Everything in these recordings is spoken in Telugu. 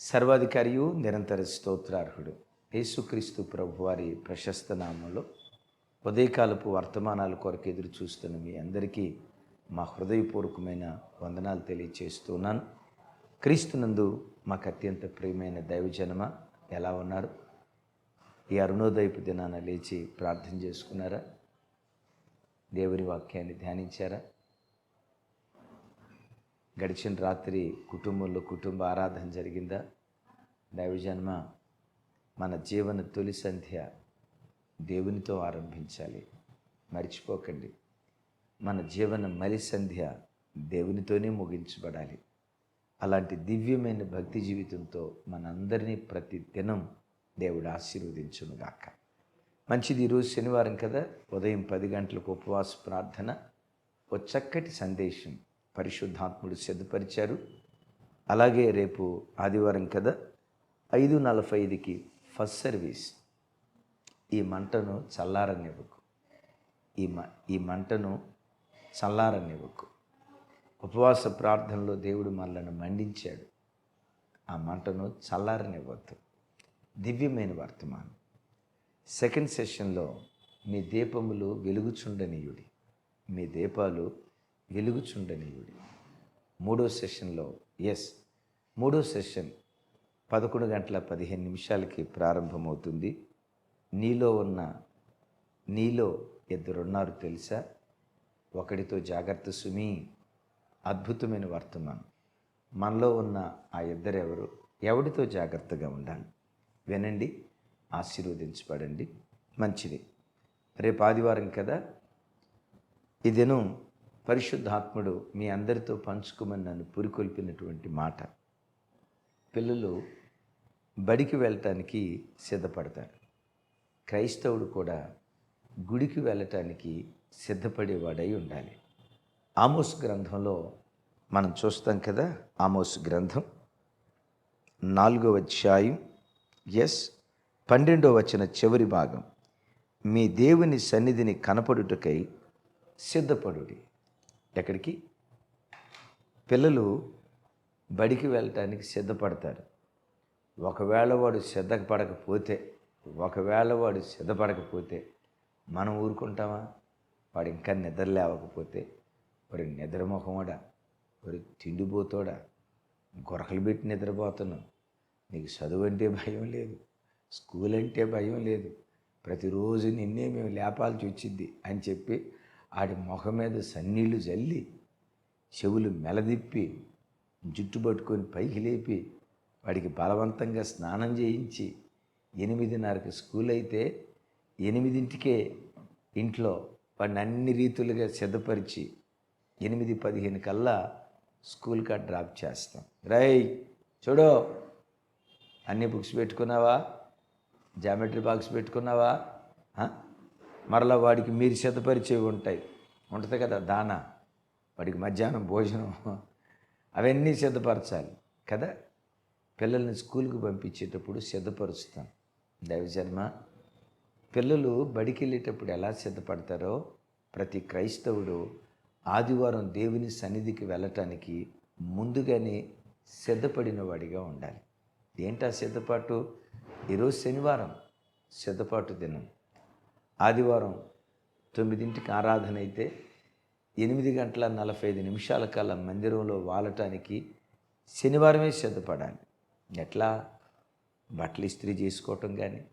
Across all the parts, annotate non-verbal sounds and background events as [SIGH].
సర్వాధికారియు నిరంతర స్తోత్రార్హుడు. యేసుక్రీస్తు ప్రభువారి ప్రశస్త నామంలో ఉదయకాలపు వర్తమానాల కొరకు ఎదురు చూస్తున్న మీ అందరికీ మా హృదయపూర్వకమైన వందనాలు తెలియచేస్తున్నాను క్రీస్తునందు మాకు అత్యంత ప్రియమైన దైవజనమ ఎలా ఉన్నారు? ఈ అరుణోదయపు దినాన లేచి ప్రార్థన చేసుకున్నారా? దేవుని వాక్యాన్ని ధ్యానించారా? గడిచిన రాత్రి కుటుంబంలో కుటుంబ ఆరాధన జరిగిందా? దైవజన్మ మన జీవన తొలి సంధ్య దేవునితో ఆరంభించాలి. మర్చిపోకండి. మన జీవన మలి సంధ్య దేవునితోనే ముగించబడాలి. అలాంటి దివ్యమైన భక్తి జీవితంతో మనందరినీ ప్రతి దినం దేవుడు ఆశీర్వదించునుగాక. మంచిది ఈరోజు శనివారం కదా? ఉదయం పది గంటలకు ఉపవాస ప్రార్థన ఓ చక్కటి సందేశం పరిశుద్ధాత్ముడు సిద్ధపరిచారు. అలాగే రేపు ఆదివారం కదా ఐదు నలభై ఐదుకి ఫస్ట్ సర్వీస్. ఈ మంటను చల్లారనివ్వకు. ఈ మ ఈ మంటను చల్లారనివ్వకు. ఉపవాస ప్రార్థనలో దేవుడు మనలను మండించాడు. ఆ మంటను చల్లారనివ్వద్దు దివ్యమైన వర్తమానం. సెకండ్ సెషన్లో మీ దీపములు వెలుగుచుండనీయుడి. మీ దీపాలు వెలుగుచుండనీయుడి మూడో సెషన్లో ఎస్ మూడో సెషన్ పదకొండు గంటల పదిహేను నిమిషాలకి ప్రారంభమవుతుంది. నీలో ఉన్న నీలో ఇద్దరున్నారు తెలుసా? ఒకడితో జాగ్రత్త సుమి అద్భుతమైన వర్తమానం. మనలో ఉన్న ఆ ఇద్దరెవరు? ఎవడితో జాగ్రత్తగా ఉండాలి? వినండి ఆశీర్వదించబడండి. మంచిది. రేపు ఆదివారం కదా? ఈ దినం పరిశుద్ధాత్ముడు మీ అందరితో పంచుకోమని నన్ను పురికొల్పినటువంటి మాట. పిల్లలు బడికి వెళ్ళటానికి సిద్ధపడతారు. క్రైస్తవుడు కూడా గుడికి వెళ్ళటానికి సిద్ధపడేవాడై ఉండాలి. ఆమోస్ గ్రంథంలో మనం చూస్తాం కదా ఆమోస్ గ్రంథం నాలుగో అధ్యాయం ఎస్ పన్నెండో వచ్చిన చివరి భాగం. మీ దేవుని సన్నిధిని కనపడుటకై సిద్ధపడుడి. ఎక్కడికి? పిల్లలు బడికి వెళ్ళటానికి సిద్ధపడతారు. ఒకవేళ వాడు సిద్ధపడకపోతే ఒకవేళ వాడు సిద్ధపడకపోతే మనం ఊరుకుంటామా? వాడు ఇంకా నిద్ర లేవకపోతే వాడు నిద్రముఖమోడా వాడు తిండిపోతాడా? గొరకలు పెట్టి నిద్రపోతున్నావు నీకు చదువు అంటే భయం లేదు స్కూల్ అంటే భయం లేదు. ప్రతిరోజు నిన్నే మేము లేపాల్సి వచ్చింది అని చెప్పి ఆడి ముఖం మీద సన్నీళ్ళు జల్లి చెవులు మెలదిప్పి జుట్టు పట్టుకొని పైకి లేపి వాడికి బలవంతంగా స్నానం చేయించి ఎనిమిదిన్నరకు స్కూల్ అయితే ఎనిమిదింటికే ఇంట్లో వాడిని అన్ని రీతులుగా సిద్ధపరిచి ఎనిమిది పదిహేను కల్లా స్కూల్ కాడ డ్రాప్ చేస్తాం. రై చూడు. అన్ని బుక్స్ పెట్టుకున్నావా? జామెట్రీ బాక్స్ పెట్టుకున్నావా? మరలా వాడికి మీరు సిద్ధపరిచేవి ఉంటాయి. ఉంటుంది కదా దానా. వాడికి మధ్యాహ్నం భోజనం. అవన్నీ సిద్ధపరచాలి కదా. పిల్లల్ని స్కూల్కి పంపించేటప్పుడు సిద్ధపరుస్తాం. దైవజన్మ పిల్లలు బడికి వెళ్ళేటప్పుడు ఎలా సిద్ధపడతారో ప్రతి క్రైస్తవుడు ఆదివారం దేవుని సన్నిధికి వెళ్ళటానికి ముందుగానే సిద్ధపడిన వాడిగా ఉండాలి. ఏంటా సిద్ధపాటు? ఈరోజు శనివారం సిద్ధపాటు దినం. ఆదివారం తొమ్మిదింటికి ఆరాధన అయితే ఎనిమిది గంటల నలభై ఐదు నిమిషాల కల్లా మందిరంలో వాలటానికి శనివారమే సిద్ధపడాలి ఎట్లా? బట్టలు ఇస్త్రీ చేసుకోవటం కానీ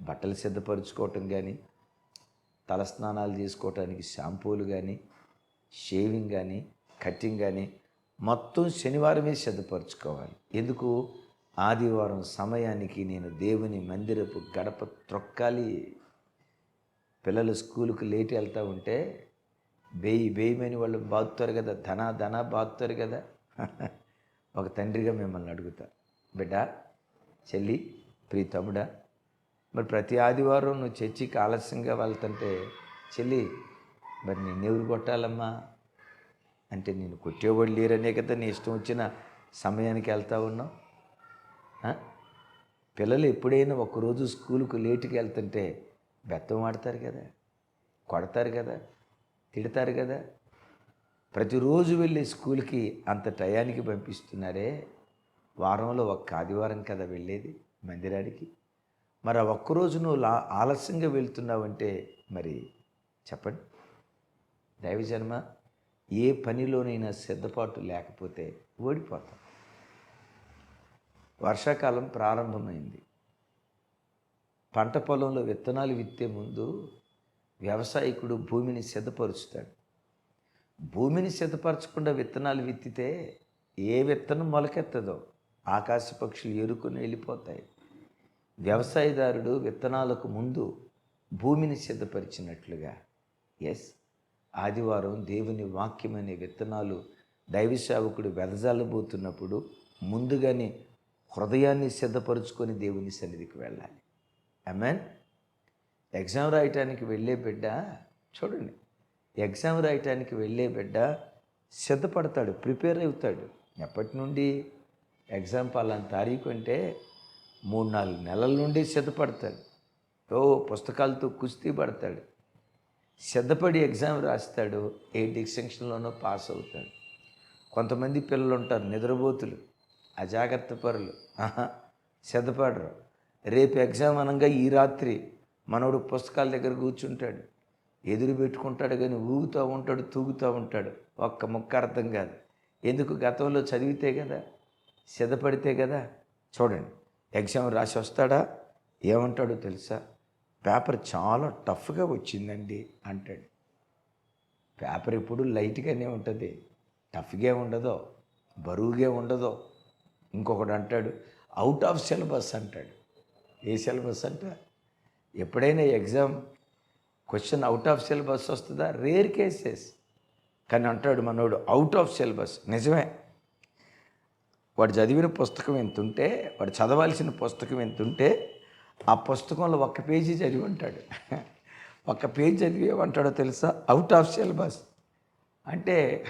బట్టలు సిద్ధపరచుకోవటం కానీ తలస్నానాలు చేసుకోవటానికి షాంపూలు కానీ షేవింగ్ కానీ కటింగ్ కానీ మొత్తం శనివారమే సిద్ధపరచుకోవాలి. ఎందుకు? ఆదివారం సమయానికి నేను దేవుని మందిరపు గడప త్రొక్కాలి. పిల్లలు స్కూల్కి లేట్ వెళ్తూ ఉంటే బేయి వేయమని వాళ్ళు బాగుతారు కదా ధన ధన బాగుతారు కదా. [LAUGHS] ఒక తండ్రిగా మిమ్మల్ని అడుగుతా బిడ్డ చెల్లి ప్రీ తమ్ముడా మరి ప్రతి ఆదివారం నువ్వు చర్చికి ఆలస్యంగా వెళ్తుంటే చెల్లి మరి నేను ఎవరు కొట్టాలమ్మా? అంటే నేను కొట్టేవాడు లేరనే కదా నీ ఇష్టం వచ్చిన సమయానికి వెళ్తా ఉన్నావు. పిల్లలు ఎప్పుడైనా ఒకరోజు స్కూల్కి లేటుకి వెళ్తుంటే బెత్తం ఆడతారు కదా కొడతారు కదా తిడతారు కదా. ప్రతిరోజు వెళ్ళే స్కూల్కి అంత టయానికి పంపిస్తున్నారే. వారంలో ఒక్క ఆదివారం కదా వెళ్ళేది మందిరానికి మరి ఆ ఒక్కరోజు నువ్వు లా ఆలస్యంగా వెళ్తున్నావంటే మరి చెప్పండి. దైవజన్మ ఏ పనిలోనైనా సిద్ధపాటు లేకపోతే ఓడిపోతాం. వర్షాకాలం ప్రారంభమైంది. పంట పొలంలో విత్తనాలు విత్తే ముందు వ్యవసాయకుడు భూమిని సిద్ధపరుస్తాడు. భూమిని సిద్ధపరచకుండా విత్తనాలు విత్తితే ఏ విత్తనం మొలకెత్తదో ఆకాశ పక్షులు ఎరుకుని వెళ్ళిపోతాయి. వ్యవసాయదారుడు విత్తనాలకు ముందు భూమిని సిద్ధపరిచినట్లుగా ఎస్ ఆదివారం దేవుని వాక్యం అనే విత్తనాలు దైవ సేవకుడు వెదజల్లబోతున్నప్పుడు ముందుగానే హృదయాన్ని సిద్ధపరుచుకొని దేవుని సన్నిధికి వెళ్ళాలి. అమెన్ ఎగ్జామ్ రాయటానికి వెళ్ళే బిడ్డ చూడండి. ఎగ్జామ్ రాయటానికి వెళ్ళే బిడ్డ సిద్ధపడతాడు ప్రిపేర్ అవుతాడు. ఎప్పటి నుండి? ఎగ్జామ్ పలానా తారీఖు అంటే మూడు నాలుగు నెలల నుండి సిద్ధపడతాడు. ఓ పుస్తకాలతో కుస్తీ పడతాడు. సిద్ధపడి ఎగ్జామ్ రాస్తాడు ఏ డిస్టింక్షన్లోనో పాస్ అవుతాడు. కొంతమంది పిల్లలు ఉంటారు నిద్రపోతులు అజాగ్రత్త పరులు. సిద్ధపడరు. రేపు ఎగ్జామ్ అనగా ఈ రాత్రి మనవడు పుస్తకాల దగ్గర కూర్చుంటాడు. ఎదురు పెట్టుకుంటాడు కానీ ఊగుతూ ఉంటాడు తూగుతూ ఉంటాడు. ఒక్క ముక్క అర్థం కాదు. ఎందుకు? గతంలో చదివితే కదా సిద్ధపడితే కదా. చూడండి ఎగ్జామ్ రాసి వస్తాడా? ఏమంటాడో తెలుసా? పేపర్ చాలా టఫ్గా వచ్చిందండి అంటాడు. పేపర్ ఎప్పుడు లైట్గానే ఉంటుంది. టఫ్గా ఉండదో బరువుగా ఉండదో. ఇంకొకడు అంటాడు అవుట్ ఆఫ్ సిలబస్ అంటాడు. ఏ సిలబస్ అంట? ఎప్పుడైనా exam question out of syllabus వస్తుందా? Rare cases. కానీ అంటాడు మనోడు అవుట్ ఆఫ్ సిలబస్. నిజమే. వాడు చదివిన పుస్తకం ఎంత ఉంటే వాడు చదవాల్సిన పుస్తకం ఎంత ఉంటే ఆ పుస్తకంలో ఒక్క పేజీ చదివి ఉంటాడు. ఒక్క పేజీ చదివి ఏమంటాడో తెలుసా? Out of syllabus. అంటే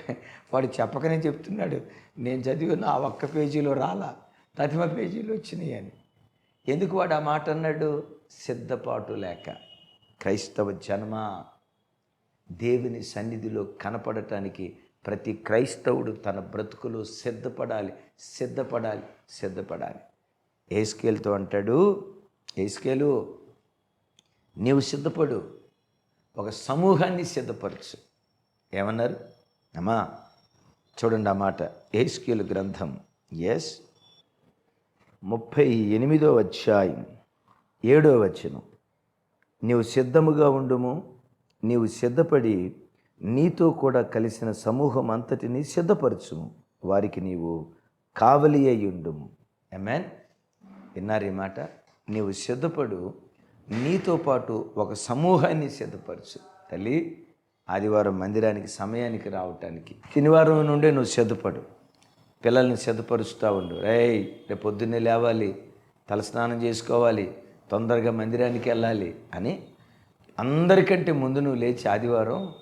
వాడు చెప్పకనే చెప్తున్నాడు నేను చదివిన ఆ ఒక్క పేజీలో రాలా ప్రతిమ పేజీలు వచ్చినాయి అని. ఎందుకు వాడు ఆ మాట అన్నాడు? సిద్ధపాటు లేక. క్రైస్తవ జన్మ దేవుని సన్నిధిలో కనపడటానికి ప్రతి క్రైస్తవుడు తన బ్రతుకులో సిద్ధపడాలి సిద్ధపడాలి సిద్ధపడాలి. ఏస్కేల్తో అంటాడు ఏస్కేలు నీవు సిద్ధపడు ఒక సమూహాన్ని సిద్ధపరచు. ఏమన్నారు? అమ్మా చూడండి ఆ మాట. ఏస్కేలు గ్రంథం. ఎస్? ముప్పై ఎనిమిదో అధ్యాయం ఏడో వచనం. నీవు సిద్ధముగా ఉండుము నీవు సిద్ధపడి నీతో కూడా కలిసిన సమూహం అంతటిని సిద్ధపరచుము వారికి నీవు కావలి అయి ఉండుము. ఎమెన్ విన్నారు ఈ మాట? నీవు సిద్ధపడు నీతో పాటు ఒక సమూహాన్ని సిద్ధపరచు. తల్లి ఆదివారం మందిరానికి సమయానికి రావటానికి. శనివారం నుండే నువ్వు సిద్ధపడు. పిల్లల్ని సిద్ధపరుస్తూ ఉండు. రేయ్ రేపు పొద్దున్నే లేవాలి తలస్నానం చేసుకోవాలి తొందరగా మందిరానికి వెళ్ళాలి అని అందరికంటే ముందు నువ్వు లేచి ఆదివారం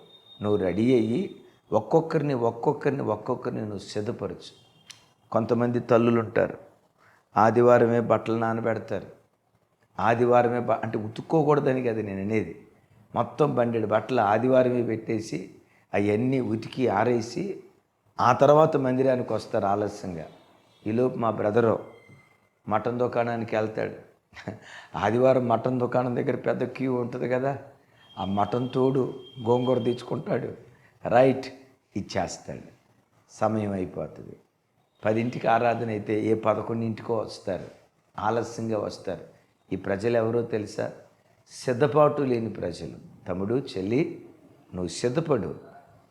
నువ్వు రెడీ అయ్యి ఒక్కొక్కరిని ఒక్కొక్కరిని ఒక్కొక్కరిని నువ్వు సిద్ధపరచు. కొంతమంది తల్లులు ఉంటారు ఆదివారమే బట్టలు నానబెడతారు. ఆదివారమే అంటే ఉతుక్కోకూడదని కదా నేను అనేది. మొత్తం బండెడు బట్టలు ఆదివారమే పెట్టేసి అవన్నీ ఉతికి ఆరేసి ఆ తర్వాత మందిరానికి వస్తారు ఆలస్యంగా. ఈలోపు మా బ్రదరు మటన్ దుకాణానికి వెళ్తాడు. ఆదివారం మటన్ దుకాణం దగ్గర పెద్ద క్యూ ఉంటుంది కదా ఆ మటన్ తోడు గోంగూర తెచ్చుకుంటాడు. రైట్ ఇచ్చేస్తాడు. సమయం అయిపోతుంది. పదింటికి ఆరాధన అయితే ఏ పదకొండింటికో వస్తారు. ఆలస్యంగా వస్తారు. ఈ ప్రజలు ఎవరో తెలుసా? సిద్ధపాటు లేని ప్రజలు. తమ్ముడు చెల్లి నువ్వు సిద్ధపడు.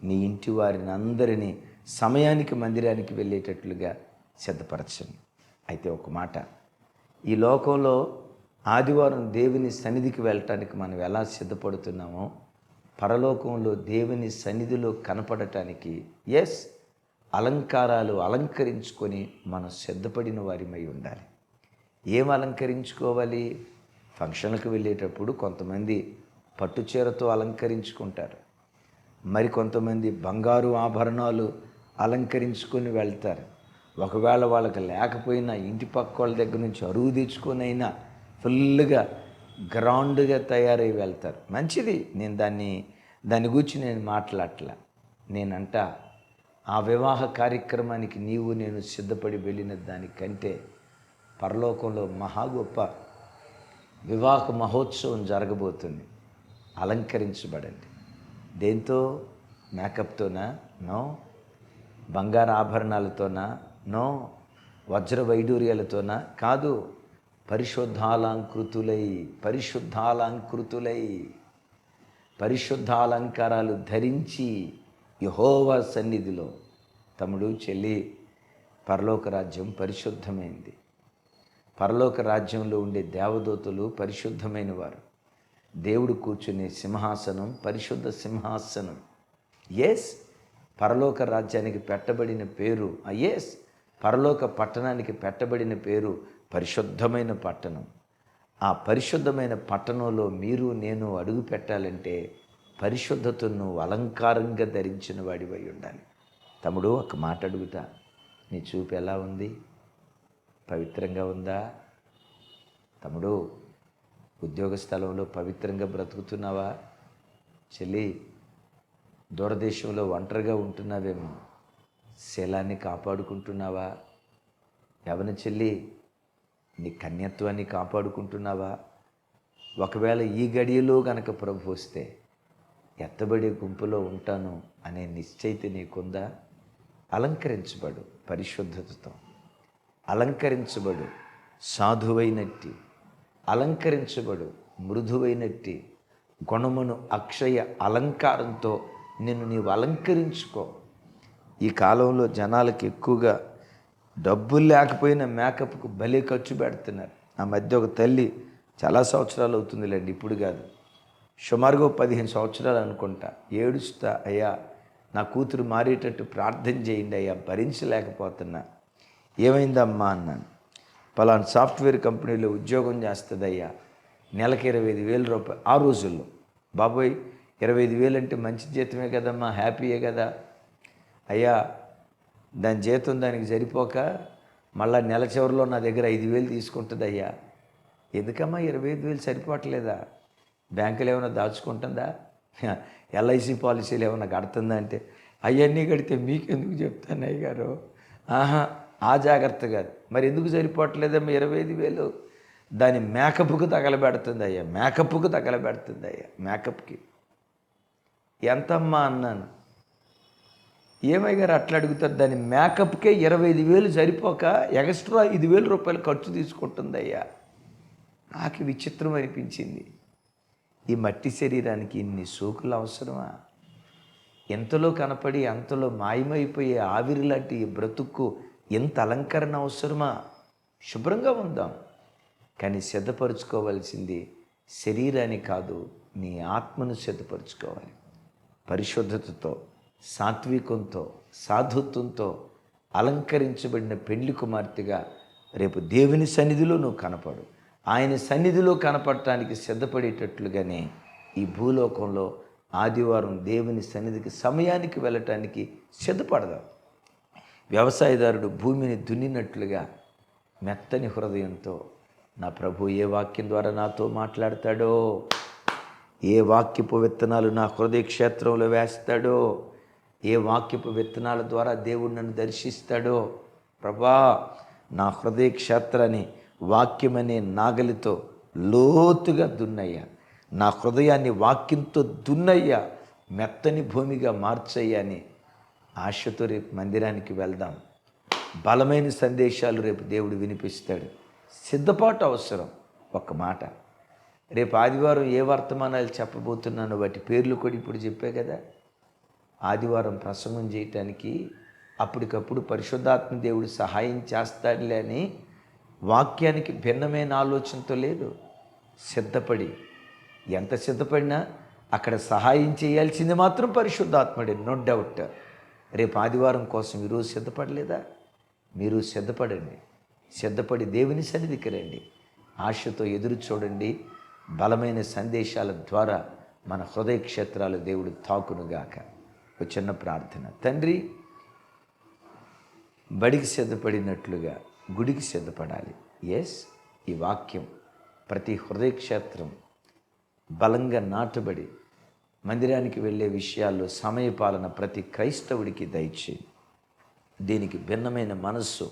నీ ఇంటి వారిని అందరినీ సమయానికి మందిరానికి వెళ్ళేటట్లుగా సిద్ధపరచండి. అయితే ఒక మాట ఈ లోకంలో ఆదివారం దేవుని సన్నిధికి వెళ్ళటానికి మనం ఎలా సిద్ధపడుతున్నామో పరలోకంలో దేవుని సన్నిధిలో కనపడటానికి ఎస్ అలంకారాలు అలంకరించుకొని మనం సిద్ధపడిన వారిమై ఉండాలి. ఏం అలంకరించుకోవాలి? ఫంక్షన్లకు వెళ్ళేటప్పుడు కొంతమంది పట్టుచీరతో అలంకరించుకుంటారు. మరి కొంతమంది బంగారు ఆభరణాలు అలంకరించుకొని వెళ్తారు. ఒకవేళ వాళ్ళకి లేకపోయినా ఇంటి పక్క వాళ్ళ దగ్గర నుంచి అరువు తెచ్చుకొని అయినా ఫుల్గా గ్రౌండ్గా తయారై వెళ్తారు. మంచిది. నేను దాన్ని దాని గురించి నేను మాట్లాడలే నేనంట ఆ వివాహ కార్యక్రమానికి నీవు నేను సిద్ధపడి వెళ్ళిన దానికంటే పరలోకంలో మహా గొప్ప వివాహ మహోత్సవం జరగబోతుంది. అలంకరించబడండి. దేంతో? మేకప్తోనా? నో? బంగారు ఆభరణాలతోనా? నో. వజ్ర వైడూర్యాలతోనా? కాదు. పరిశుద్ధాలంకృతులై పరిశుద్ధాలంకృతులై. పరిశుద్ధాలంకారాలు ధరించి యహోవా సన్నిధిలో. తమ్ముడు చెల్లి పరలోక రాజ్యం పరిశుద్ధమైంది. పరలోక రాజ్యంలో ఉండే దేవదూతలు పరిశుద్ధమైన వారు దేవుడు కూర్చునే సింహాసనం పరిశుద్ధ సింహాసనం. ఎస్ పరలోక రాజ్యానికి పెట్టబడిన పేరు ఎస్ పరలోక పట్టణానికి పెట్టబడిన పేరు పరిశుద్ధమైన పట్టణం. ఆ పరిశుద్ధమైన పట్టణంలో మీరు నేను అడుగు పెట్టాలంటే పరిశుద్ధతను అలంకారంగా ధరించిన వాడివై ఉండాలి. తమ్ముడు ఒక మాట అడుగుతా. నీ చూపు ఎలా ఉంది? పవిత్రంగా ఉందా? తమ్ముడు ఉద్యోగ స్థలంలో పవిత్రంగా బ్రతుకుతున్నావా? చెల్లి దూరదేశంలో ఒంటరిగా ఉంటున్నావేమో. శీలాన్ని కాపాడుకుంటున్నావా? యవన చెల్లి నీ కన్యత్వాన్ని కాపాడుకుంటున్నావా? ఒకవేళ ఈ గడియలో గనక ప్రభు వస్తే ఎత్తబడే గుంపులో ఉంటాను అనే నిశ్చయిత నీకుందా? అలంకరించబడు పరిశుద్ధతతో. అలంకరించబడు సాధువైనట్టి. అలంకరించబడు మృదువైనట్టి. గుణమును అక్షయ అలంకారంతో నిన్ను నీవు అలంకరించుకో. ఈ కాలంలో జనాలకి ఎక్కువగా డబ్బులు లేకపోయినా మేకప్కు భలే ఖర్చు పెడుతున్నారు. ఆ మధ్య ఒక తల్లి చాలా సంవత్సరాలు అవుతుందిలేండి ఇప్పుడు కాదు. సుమారుగా పదిహేను సంవత్సరాలు అనుకుంటా. ఏడుస్తా అయ్యా నా కూతురు మారేటట్టు ప్రార్థన చేయండి అయ్యా భరించలేకపోతున్నా. ఏమైందమ్మా? అన్నాను. పలానా సాఫ్ట్వేర్ కంపెనీలో ఉద్యోగం చేస్తుందయ్యా నెలకి ఇరవై ఐదు వేల రూపాయలు ఆ రోజుల్లో. బాబోయ్ ఇరవై ఐదు వేలు అంటే మంచి జీతమే కదమ్మా హ్యాపీయే కదా. అయ్యా దాని జీతం దానికి సరిపోక మళ్ళా నెల చివరిలో నా దగ్గర ఐదు వేలు తీసుకుంటుంది అయ్యా ఎందుకమ్మా ఇరవై ఐదు వేలు సరిపోవట్లేదా? బ్యాంకులు ఏమైనా దాచుకుంటుందా? [LAUGHS] ఎల్ఐసి పాలసీలు ఏమైనా కడుతుందా అంటే? అవన్నీ కడితే మీకెందుకు చెప్తాను అయ్య గారు ఆహా ఆ జాగ్రత్త కాదు. మరి ఎందుకు సరిపోవట్లేదమ్మా ఇరవై ఐదు వేలు? దాని మేకప్కు తగలబెడుతుంది అయ్యా మేకప్కు తగలబెడుతుంది అయ్యా మేకప్కి. ఎంతమ్మా అన్నాను. ఏమై గారు అట్లా అడుగుతారు దాని మేకప్కే ఇరవై ఐదు వేలు సరిపోక ఎక్స్ట్రా ఐదు వేల రూపాయలు ఖర్చు తీసుకుంటుంది అయ్యా నాకు విచిత్రం అనిపించింది. ఈ మట్టి శరీరానికి ఇన్ని సోకులు అవసరమా? ఎంతలో కనపడి అంతలో మాయమైపోయే ఆవిరి లాంటి ఈ బ్రతుక్కు ఎంత అలంకరణ అవసరమా? శుభ్రంగా ఉందాం. కానీ సిద్ధపరచుకోవాల్సింది శరీరాన్ని కాదు నీ ఆత్మను సిద్ధపరచుకోవాలి. పరిశుద్ధతతో సాత్వికంతో సాధుత్వంతో అలంకరించబడిన పెళ్ళి కుమార్తెగా రేపు దేవుని సన్నిధిలో నువ్వు కనపడు. ఆయన సన్నిధిలో కనపడటానికి సిద్ధపడేటట్లుగానే ఈ భూలోకంలో ఆదివారం దేవుని సన్నిధికి సమయానికి వెళ్ళటానికి సిద్ధపడదాం. వ్యవసాయదారుడు భూమిని దున్నినట్లుగా మెత్తని హృదయంతో నా ప్రభు ఏ వాక్యం ద్వారా నాతో మాట్లాడతాడో ఏ వాక్యపు విత్తనాలు నా హృదయ క్షేత్రంలో వేస్తాడో? ఏ వాక్యపు విత్తనాల ద్వారా దేవుడు నన్ను దర్శిస్తాడో? ప్రభా నా హృదయ క్షేత్రాన్ని వాక్యమనే నాగలితో లోతుగా దున్నయ్యా. నా హృదయాన్ని వాక్యంతో దున్నయ్యా. మెత్తని భూమిగా మార్చయ్యా అని ఆశతో రేపు మందిరానికి వెళ్దాం. బలమైన సందేశాలు రేపు దేవుడు వినిపిస్తాడు. సిద్ధపాటు అవసరం. ఒక మాట. రేపు ఆదివారం ఏ వర్తమానాలు చెప్పబోతున్నానో వాటి పేర్లు కూడా ఇప్పుడు చెప్పే కదా. ఆదివారం ప్రసంగం చేయటానికి అప్పటికప్పుడు పరిశుద్ధాత్మ దేవుడు సహాయం చేస్తాడులే అని వాక్యానికి భిన్నమైన ఆలోచనతో లేదు. సిద్ధపడి ఎంత సిద్ధపడినా అక్కడ సహాయం చేయాల్సింది మాత్రం పరిశుద్ధాత్ముడే నో డౌట్ రేపు ఆదివారం కోసం ఈరోజు సిద్ధపడలేదా? మీరు సిద్ధపడండి. సిద్ధపడి దేవుని సన్నిధికి రండి. ఆశతో ఎదురు చూడండి. బలమైన సందేశాల ద్వారా మన హృదయ క్షేత్రాలు దేవుడు తాకునుగాక. ఒక చిన్న ప్రార్థన. తండ్రి బడికి సిద్ధపడినట్లుగా గుడికి సిద్ధపడాలి. ఎస్ ఈ వాక్యం ప్రతి హృదయ క్షేత్రం బలంగా నాటబడి మందిరానికి వెళ్ళే విషయాల్లో సమయపాలన ప్రతి క్రైస్తవుడికి దయచేయి. దీనికి భిన్నమైన మనస్సు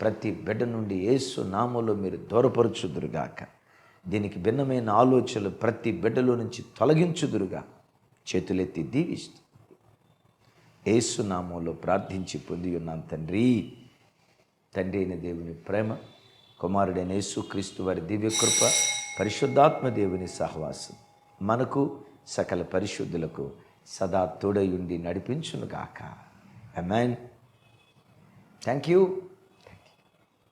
ప్రతి బిడ్డ నుండి యేసు నామంలో మీరు దూరపరచుదురుగాక. దీనికి భిన్నమైన ఆలోచనలు ప్రతి బిడ్డలో నుంచి తొలగించుదురుగా. చేతులెత్తి దీవిస్తుంది ఏసునామంలో ప్రార్థించి పొంది ఉన్నాం తండ్రి. తండ్రి అయిన దేవుని ప్రేమ కుమారుడైన యేసుక్రీస్తు వారి దివ్యకృప పరిశుద్ధాత్మ దేవుని సహవాసం మనకు సకల పరిశుద్ధులకు సదా తోడయుండి నడిపించునుగాక. Amen thank you